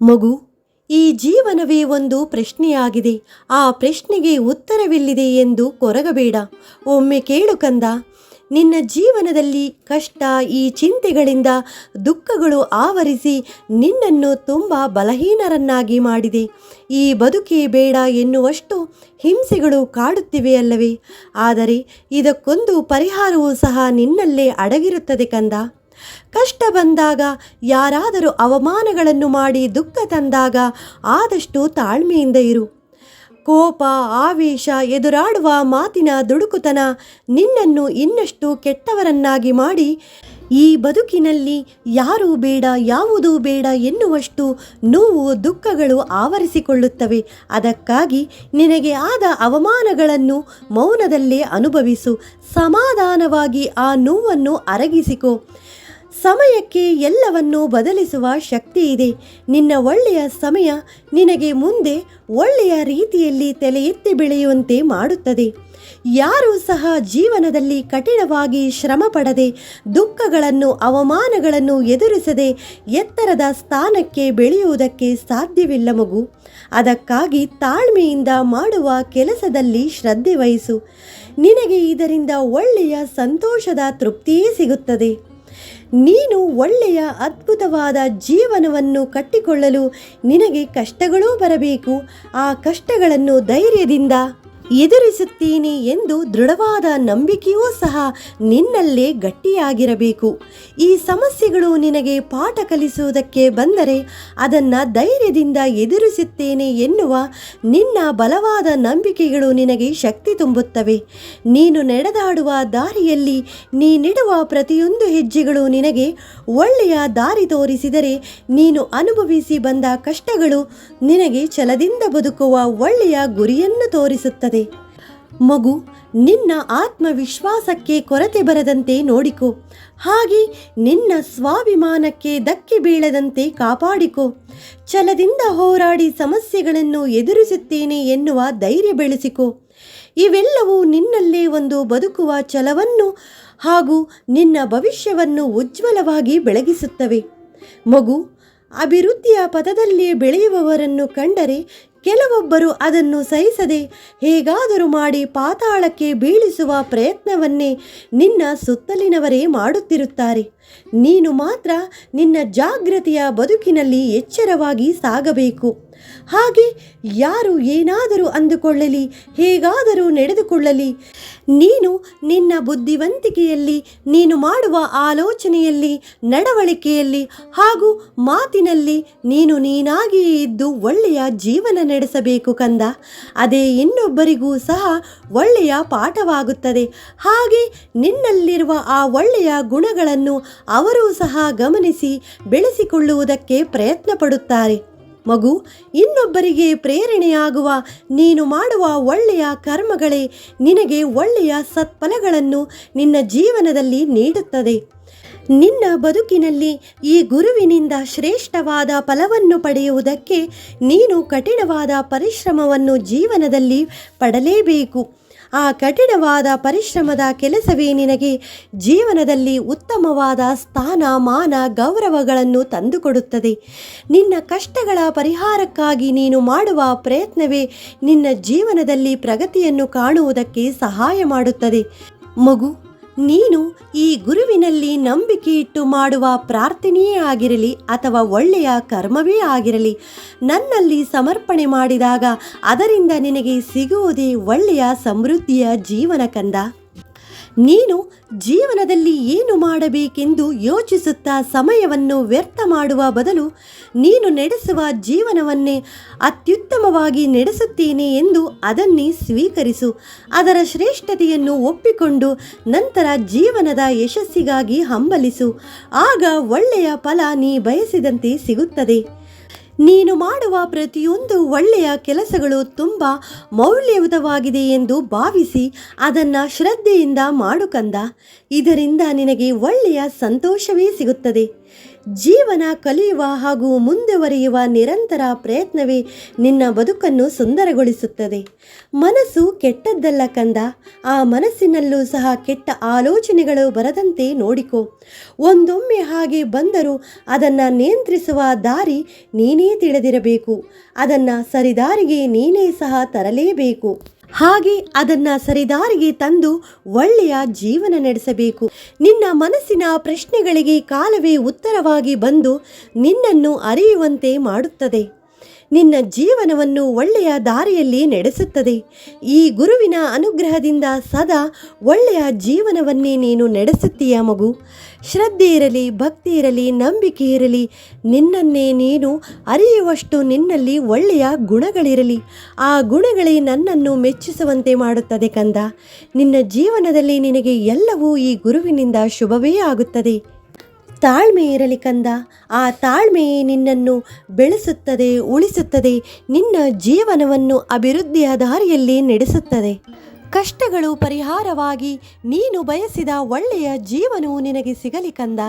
ಮಗು, ಈ ಜೀವನವೇ ಒಂದು ಪ್ರಶ್ನೆಯಾಗಿದೆ. ಆ ಪ್ರಶ್ನೆಗೆ ಉತ್ತರವಿಲ್ಲಿದೆ ಎಂದು ಕೊರಗಬೇಡ. ಒಮ್ಮೆ ಕೇಳು ಕಂದ, ನಿನ್ನ ಜೀವನದಲ್ಲಿ ಕಷ್ಟ, ಈ ಚಿಂತೆಗಳಿಂದ ದುಃಖಗಳು ಆವರಿಸಿ ನಿನ್ನನ್ನು ತುಂಬ ಬಲಹೀನರನ್ನಾಗಿ ಮಾಡಿದೆ. ಈ ಬದುಕೇ ಬೇಡ ಎನ್ನುವಷ್ಟು ಹಿಂಸೆಗಳು ಕಾಡುತ್ತಿವೆ ಅಲ್ಲವೇ? ಆದರೆ ಇದಕ್ಕೊಂದು ಪರಿಹಾರವೂ ಸಹ ನಿನ್ನಲ್ಲೇ ಅಡಗಿರುತ್ತದೆ ಕಂದ. ಕಷ್ಟ ಬಂದಾಗ ಯಾರಾದರೂ ಅವಮಾನಗಳನ್ನು ಮಾಡಿ ದುಃಖ ತಂದಾಗ ಆದಷ್ಟು ತಾಳ್ಮೆಯಿಂದ ಇರು. ಕೋಪ, ಆವೇಶ, ಎದುರಾಡುವ ಮಾತಿನ ದುಡುಕುತನ ನಿನ್ನನ್ನು ಇನ್ನಷ್ಟು ಕೆಟ್ಟವರನ್ನಾಗಿ ಮಾಡಿ ಈ ಬದುಕಿನಲ್ಲಿ ಯಾರೂ ಬೇಡ, ಯಾವುದೂ ಬೇಡ ಎನ್ನುವಷ್ಟು ನೋವು ದುಃಖಗಳು ಆವರಿಸಿಕೊಳ್ಳುತ್ತವೆ. ಅದಕ್ಕಾಗಿ ನಿನಗೆ ಆದ ಅವಮಾನಗಳನ್ನು ಮೌನದಲ್ಲೇ ಅನುಭವಿಸು. ಸಮಾಧಾನವಾಗಿ ಆ ನೋವನ್ನು ಅರಗಿಸಿಕೊ. ಸಮಯಕ್ಕೆ ಎಲ್ಲವನ್ನೂ ಬದಲಿಸುವ ಶಕ್ತಿ ಇದೆ. ನಿನ್ನ ಒಳ್ಳೆಯ ಸಮಯ ನಿನಗೆ ಮುಂದೆ ಒಳ್ಳೆಯ ರೀತಿಯಲ್ಲಿ ತಲೆ ಎತ್ತಿ ಬೆಳೆಯುವಂತೆ ಮಾಡುತ್ತದೆ. ಯಾರೂ ಸಹ ಜೀವನದಲ್ಲಿ ಕಠಿಣವಾಗಿ ಶ್ರಮ ಪಡದೆ ದುಃಖಗಳನ್ನು, ಅವಮಾನಗಳನ್ನು ಎದುರಿಸದೆ ಎತ್ತರದ ಸ್ಥಾನಕ್ಕೆ ಬೆಳೆಯುವುದಕ್ಕೆ ಸಾಧ್ಯವಿಲ್ಲ ಮಗು. ಅದಕ್ಕಾಗಿ ತಾಳ್ಮೆಯಿಂದ ಮಾಡುವ ಕೆಲಸದಲ್ಲಿ ಶ್ರದ್ಧೆ ವಹಿಸು. ನಿನಗೆ ಇದರಿಂದ ಒಳ್ಳೆಯ ಸಂತೋಷದ ತೃಪ್ತಿಯೇ ಸಿಗುತ್ತದೆ. ನೀನು ಒಳ್ಳೆಯ ಅದ್ಭುತವಾದ ಜೀವನವನ್ನು ಕಟ್ಟಿಕೊಳ್ಳಲು ನಿನಗೆ ಕಷ್ಟಗಳೂ ಬರಬೇಕು. ಆ ಕಷ್ಟಗಳನ್ನು ಧೈರ್ಯದಿಂದ ಎದುರಿಸುತ್ತೀನಿ ಎಂದು ದೃಢವಾದ ನಂಬಿಕೆಯೂ ಸಹ ನಿನ್ನಲ್ಲೇ ಗಟ್ಟಿಯಾಗಿರಬೇಕು. ಈ ಸಮಸ್ಯೆಗಳು ನಿನಗೆ ಪಾಠ ಕಲಿಸುವುದಕ್ಕೆ ಬಂದರೆ ಅದನ್ನು ಧೈರ್ಯದಿಂದ ಎದುರಿಸುತ್ತೇನೆ ಎನ್ನುವ ನಿನ್ನ ಬಲವಾದ ನಂಬಿಕೆಗಳು ನಿನಗೆ ಶಕ್ತಿ ತುಂಬುತ್ತವೆ. ನೀನು ನಡೆದಾಡುವ ದಾರಿಯಲ್ಲಿ ನೀನಿಡುವ ಪ್ರತಿಯೊಂದು ಹೆಜ್ಜೆಗಳು ನಿನಗೆ ಒಳ್ಳೆಯ ದಾರಿ ತೋರಿಸಿದರೆ ನೀನು ಅನುಭವಿಸಿ ಬಂದ ಕಷ್ಟಗಳು ನಿನಗೆ ಛಲದಿಂದ ಬದುಕುವ ಒಳ್ಳೆಯ ಗುರಿಯನ್ನು ತೋರಿಸುತ್ತದೆ. ಮಗು, ನಿನ್ನ ಆತ್ಮವಿಶ್ವಾಸಕ್ಕೆ ಕೊರತೆ ಬರದಂತೆ ನೋಡಿಕೊ. ಹಾಗೆ ನಿನ್ನ ಸ್ವಾಭಿಮಾನಕ್ಕೆ ಧಕ್ಕೆ ಬೀಳದಂತೆ ಕಾಪಾಡಿಕೊ. ಛಲದಿಂದ ಹೋರಾಡಿ ಸಮಸ್ಯೆಗಳನ್ನು ಎದುರಿಸುತ್ತೇನೆ ಎನ್ನುವ ಧೈರ್ಯ ಬೆಳೆಸಿಕೊ. ಇವೆಲ್ಲವೂ ನಿನ್ನಲ್ಲೇ ಒಂದು ಬದುಕುವ ಛಲವನ್ನು ಹಾಗೂ ನಿನ್ನ ಭವಿಷ್ಯವನ್ನು ಉಜ್ವಲವಾಗಿ ಬೆಳಗಿಸುತ್ತವೆ. ಮಗು, ಅಭಿವೃದ್ಧಿಯ ಪಥದಲ್ಲಿ ಬೆಳೆಯುವವರನ್ನು ಕಂಡರೆ ಕೆಲವೊಬ್ಬರು ಅದನ್ನು ಸಹಿಸದೆ ಹೇಗಾದರೂ ಮಾಡಿ ಪಾತಾಳಕ್ಕೆ ಬೀಳಿಸುವ ಪ್ರಯತ್ನವನ್ನೇ ನಿನ್ನ ಸುತ್ತಲಿನವರೇ ಮಾಡುತ್ತಿರುತ್ತಾರೆ. ನೀನು ಮಾತ್ರ ನಿನ್ನ ಜಾಗೃತಿಯ ಬದುಕಿನಲ್ಲಿ ಎಚ್ಚರವಾಗಿ ಸಾಗಬೇಕು. ಹಾಗೆ ಯಾರು ಏನಾದರೂ ಅಂದುಕೊಳ್ಳಲಿ, ಹೇಗಾದರೂ ನಡೆದುಕೊಳ್ಳಲಿ. ನೀನು ನಿನ್ನ ಬುದ್ಧಿವಂತಿಕೆಯಲ್ಲಿ, ನೀನು ಮಾಡುವ ಆಲೋಚನೆಯಲ್ಲಿ, ನಡವಳಿಕೆಯಲ್ಲಿ ಹಾಗೂ ಮಾತಿನಲ್ಲಿ ನೀನು ನೀನಾಗಿಯೇ ಇದ್ದು ಒಳ್ಳೆಯ ಜೀವನ ನಡೆಸಬೇಕು ಕಂದ. ಅದೇ ಇನ್ನೊಬ್ಬರಿಗೂ ಸಹ ಒಳ್ಳೆಯ ಪಾಠವಾಗುತ್ತದೆ. ಹಾಗೆ ನಿನ್ನಲ್ಲಿರುವ ಆ ಒಳ್ಳೆಯ ಗುಣಗಳನ್ನು ಅವರೂ ಸಹ ಗಮನಿಸಿ ಬೆಳೆಸಿಕೊಳ್ಳುವುದಕ್ಕೆ ಪ್ರಯತ್ನ ಪಡುತ್ತಾರೆ ಮಗು, ಇನ್ನೊಬ್ಬರಿಗೆ ಪ್ರೇರಣೆಯಾಗುವ, ನೀನು ಮಾಡುವ ಒಳ್ಳೆಯ ಕರ್ಮಗಳೇ ನಿನಗೆ ಒಳ್ಳೆಯ ಸತ್ಫಲಗಳನ್ನು ನಿನ್ನ ಜೀವನದಲ್ಲಿ ನೀಡುತ್ತದೆ. ನಿನ್ನ ಬದುಕಿನಲ್ಲಿ ಈ ಗುರುವಿನಿಂದ ಶ್ರೇಷ್ಠವಾದ ಫಲವನ್ನು ಪಡೆಯುವುದಕ್ಕೆ ನೀನು ಕಠಿಣವಾದ ಪರಿಶ್ರಮವನ್ನು ಜೀವನದಲ್ಲಿ ಪಡಲೇಬೇಕು. ಆ ಕಠಿಣವಾದ ಪರಿಶ್ರಮದ ಕೆಲಸವೇ ನಿನಗೆ? ಜೀವನದಲ್ಲಿ ಉತ್ತಮವಾದ ಸ್ಥಾನ, ಮಾನ, ಗೌರವಗಳನ್ನು ತಂದುಕೊಡುತ್ತದೆ. ನಿನ್ನ ಕಷ್ಟಗಳ ಪರಿಹಾರಕ್ಕಾಗಿ ನೀನು ಮಾಡುವ ಪ್ರಯತ್ನವೇ ನಿನ್ನ ಜೀವನದಲ್ಲಿ ಪ್ರಗತಿಯನ್ನು ಕಾಣುವುದಕ್ಕೆ ಸಹಾಯ ಮಾಡುತ್ತದೆ. ಮಗು ನೀನು ಈ ಗುರುವಿನಲ್ಲಿ ನಂಬಿಕೆ ಇಟ್ಟು ಮಾಡುವ ಪ್ರಾರ್ಥನೆಯೇ ಆಗಿರಲಿ ಅಥವಾ ಒಳ್ಳೆಯ ಕರ್ಮವೇ ಆಗಿರಲಿ, ನನ್ನಲ್ಲಿ ಸಮರ್ಪಣೆ ಮಾಡಿದಾಗ ಅದರಿಂದ ನಿನಗೆ ಸಿಗುವುದೇ ಒಳ್ಳೆಯ ಸಮೃದ್ಧಿಯ ಜೀವನ ಕಂದ. ನೀನು ಜೀವನದಲ್ಲಿ ಏನು ಮಾಡಬೇಕೆಂದು ಯೋಚಿಸುತ್ತಾ ಸಮಯವನ್ನು ವ್ಯರ್ಥ ಮಾಡುವ ಬದಲು ನೀನು ನಡೆಸುವ ಜೀವನವನ್ನೇ ಅತ್ಯುತ್ತಮವಾಗಿ ನಡೆಸುತ್ತೇನೆ ಎಂದು ಅದನ್ನೇ ಸ್ವೀಕರಿಸು. ಅದರ ಶ್ರೇಷ್ಠತೆಯನ್ನು ಒಪ್ಪಿಕೊಂಡು ನಂತರ ಜೀವನದ ಯಶಸ್ಸಿಗಾಗಿ ಹಂಬಲಿಸು. ಆಗ ಒಳ್ಳೆಯ ಫಲ ನೀ ಬಯಸಿದಂತೆ ಸಿಗುತ್ತದೆ. ನೀನು ಮಾಡುವ ಪ್ರತಿಯೊಂದು ಒಳ್ಳೆಯ ಕೆಲಸಗಳು ತುಂಬ ಮೌಲ್ಯಯುತವಾಗಿದೆ ಎಂದು ಭಾವಿಸಿ ಅದನ್ನು ಶ್ರದ್ಧೆಯಿಂದ ಮಾಡು ಕಂದ. ಇದರಿಂದ ನಿನಗೆ ಒಳ್ಳೆಯ ಸಂತೋಷವೇ ಸಿಗುತ್ತದೆ. ಜೀವನ ಕಲಿಯುವ ಹಾಗೂ ಮುಂದುವರಿಯುವ ನಿರಂತರ ಪ್ರಯತ್ನವೇ ನಿನ್ನ ಬದುಕನ್ನು ಸುಂದರಗೊಳಿಸುತ್ತದೆ. ಮನಸ್ಸು ಕೆಟ್ಟದ್ದಲ್ಲ ಕಂದ, ಆ ಮನಸ್ಸಿನಲ್ಲೂ ಸಹ ಕೆಟ್ಟ ಆಲೋಚನೆಗಳು ಬರದಂತೆ ನೋಡಿಕೋ. ಒಂದೊಮ್ಮೆ ಹಾಗೆ ಬಂದರೂ ಅದನ್ನು ನಿಯಂತ್ರಿಸುವ ದಾರಿ ನೀನೇ ತಿಳಿದಿರಬೇಕು, ಅದನ್ನು ಸರಿದಾರಿಗೆ ನೀನೇ ಸಹ ತರಲೇಬೇಕು. ಹಾಗೆ ಅದನ್ನ ಸರಿದಾರಿಗೆ ತಂದು ಒಳ್ಳೆಯ ಜೀವನ ನಡೆಸಬೇಕು. ನಿನ್ನ ಮನಸ್ಸಿನ ಪ್ರಶ್ನೆಗಳಿಗೆ ಕಾಲವೇ ಉತ್ತರವಾಗಿ ಬಂದು ನಿನ್ನನ್ನು ಅರಿಯುವಂತೆ ಮಾಡುತ್ತದೆ. ನಿನ್ನ ಜೀವನವನ್ನು ಒಳ್ಳೆಯ ದಾರಿಯಲ್ಲಿ ನಡೆಸುತ್ತದೆ. ಈ ಗುರುವಿನ ಅನುಗ್ರಹದಿಂದ ಸದಾ ಒಳ್ಳೆಯ ಜೀವನವನ್ನೇ ನೀನು ನಡೆಸುತ್ತೀಯ ಮಗು. ಶ್ರದ್ಧೆ ಇರಲಿ, ಭಕ್ತಿ ಇರಲಿ, ನಂಬಿಕೆ ಇರಲಿ, ನಿನ್ನನ್ನೇ ನೀನು ಅರಿಯುವಷ್ಟು ನಿನ್ನಲ್ಲಿ ಒಳ್ಳೆಯ ಗುಣಗಳಿರಲಿ. ಆ ಗುಣಗಳೇ ನನ್ನನ್ನು ಮೆಚ್ಚಿಸುವಂತೆ ಮಾಡುತ್ತದೆ ಕಂದ. ನಿನ್ನ ಜೀವನದಲ್ಲಿ ನಿನಗೆ ಎಲ್ಲವೂ ಈ ಗುರುವಿನಿಂದ ಶುಭವೇ ಆಗುತ್ತದೆ. ತಾಳ್ಮೆ ಇರಲಿ ಕಂದ. ಆ ತಾಳ್ಮೆಯೇ ನಿನ್ನನ್ನು ಬೆಳೆಸುತ್ತದೆ, ಉಳಿಸುತ್ತದೆ, ನಿನ್ನ ಜೀವನವನ್ನು ಅಭಿವೃದ್ಧಿಯ ದಾರಿಯಲ್ಲಿ ನಡೆಸುತ್ತದೆ. ಕಷ್ಟಗಳು ಪರಿಹಾರವಾಗಿ ನೀನು ಬಯಸಿದ ಒಳ್ಳೆಯ ಜೀವನವು ನಿನಗೆ ಸಿಗಲಿ ಕಂದ.